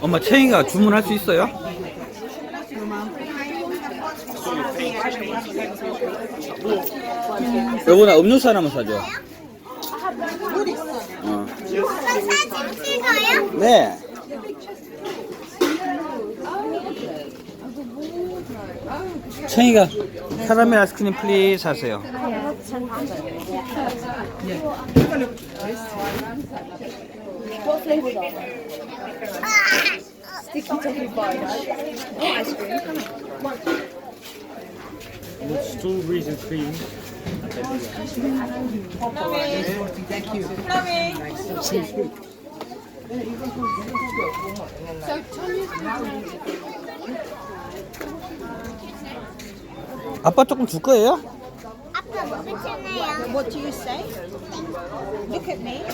엄마 채영이가 주문할 수 있어요? 여보나 음료수 하나만 사줘. 어. 사진 찍어요? 네. 채영이가 카라멜 아이스크림 플리즈 하세요. Strawberries and cream. 아빠 조금 줄 거예요? 아빠 뭐 괜찮아요? What do you say? Look at me.